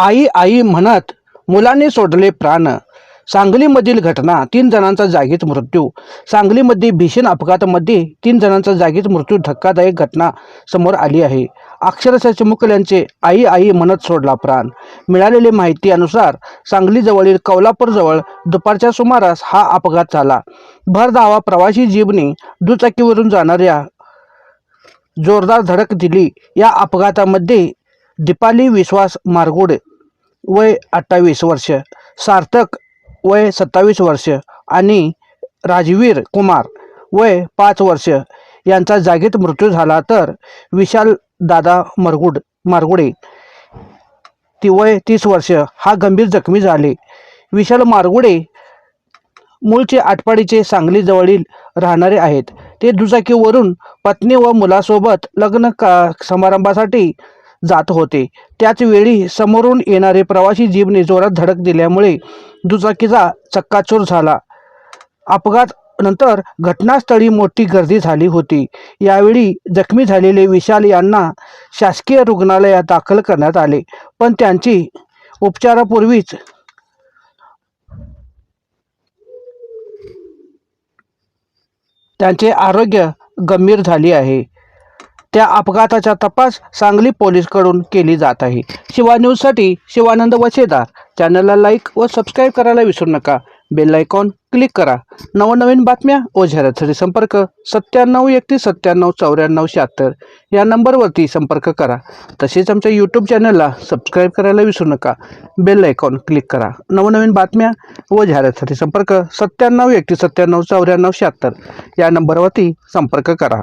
आई आई म्हणत मुलाने सोडले प्राण. सांगलीमधील घटना तीन जणांचा जागीच मृत्यू. सांगलीमध्ये भीषण अपघातामध्ये तीन जणांचा जागीच मृत्यू धक्कादायक घटना समोर आली आहे. अक्षरशः चिमुकल्यांचे आई आई म्हणत सोडला प्राण. मिळालेली माहितीनुसार सांगलीजवळील कौलापूरजवळ दुपारच्या सुमारास हा अपघात झाला. भरधावा प्रवासी जीवने दुचाकीवरून जाणाऱ्या जोरदार धडक दिली. या अपघातामध्ये दीपाली विश्वास मारगुड वय अठ्ठावीस वर्ष सार्थक वय सत्तावीस वर्ष आणि राजवीर कुमार वय पाच वर्ष यांचा जागीत मृत्यू झाला तर विशाल दादा मरगुड मारगुडे. ती वय तीस वर्ष हा गंभीर जखमी झाले. विशाल मारगुडे मूळचे आटपाडीचे सांगलीजवळील राहणारे आहेत. ते दुचाकीवरून पत्नी व मुलासोबत लग्न का समारंभासाठी जात होते. त्याचवेळी समोरून येणारे प्रवासी जीपने जोरात धडक दिल्यामुळे दुचाकीचा चक्काचूर झाला. अपघात नंतर घटनास्थळी मोठी गर्दी झाली होती. यावेळी जखमी झालेले विशाल यांना शासकीय रुग्णालयात दाखल करण्यात आले. पण त्यांची उपचारापूर्वीच त्यांचे आरोग्य गंभीर झाले आहे. त्या अपघाताचा तपास सांगली पोलीसकडून केली जात आहे. शिवा न्यूजसाठी शिवानंद वचेदार. चॅनलला लाईक व सबस्क्राईब करायला विसरू नका. बेल आयकॉन क्लिक करा. नवनवीन बातम्या व जाहिरातीसाठी संपर्क सत्त्याण्णव एकतीस सत्त्याण्णव चौऱ्याण्णव शहात्तर या नंबरवरती संपर्क करा. तसेच आमच्या यूट्यूब चॅनलला सबस्क्राईब करायला विसरू नका. बेल आयकॉन क्लिक करा. नवनवीन बातम्या व जाहिरातीसाठी संपर्क सत्त्याण्णव एकतीस सत्त्याण्णव चौऱ्याण्णव शहात्तर या नंबरवरती संपर्क करा.